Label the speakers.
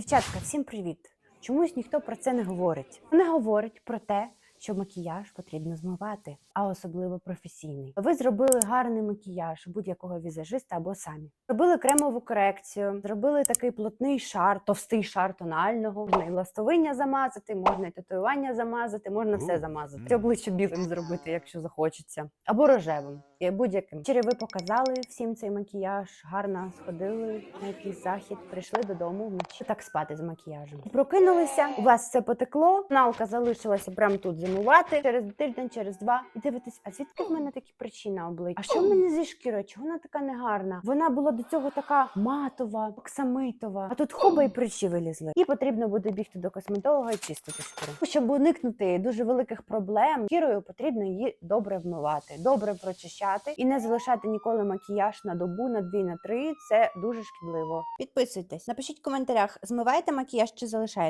Speaker 1: Дівчатка, всім привіт! Чомусь ніхто про це не говорить. Не говорить про те, що макіяж потрібно змивати, а особливо професійний. Ви зробили гарний макіяж будь-якого візажиста або самі. Зробили кремову корекцію, зробили такий плотний шар, товстий шар тонального. Можна і ластовиння замазати, можна і татуювання замазати, можна все замазати. І обличчя білим зробити, якщо захочеться, або рожевим. І будь-яким. Вчора ви показали всім цей макіяж, гарно сходили на якийсь захід, прийшли додому вночі так спати з макіяжем. Прокинулися, у вас все потекло, налка залишилася прямо тут зимувати через тиждень, через два. І дивитесь, а звідки в мене такі причини на обличчі? А що в мене зі шкірою? Чого вона така негарна? Вона була до цього така матова, оксамитова. А тут хоба і причі вилізли. І потрібно буде бігти до косметолога і чистити шкіру. Щоб уникнути дуже великих проблем, шкірою потрібно її добре вмивати, добре прочищати і не залишати ніколи макіяж на добу, на дві, на три. Це дуже шкідливо. Підписуйтесь, напишіть в коментарях, змиваєте макіяж чи залишаєте.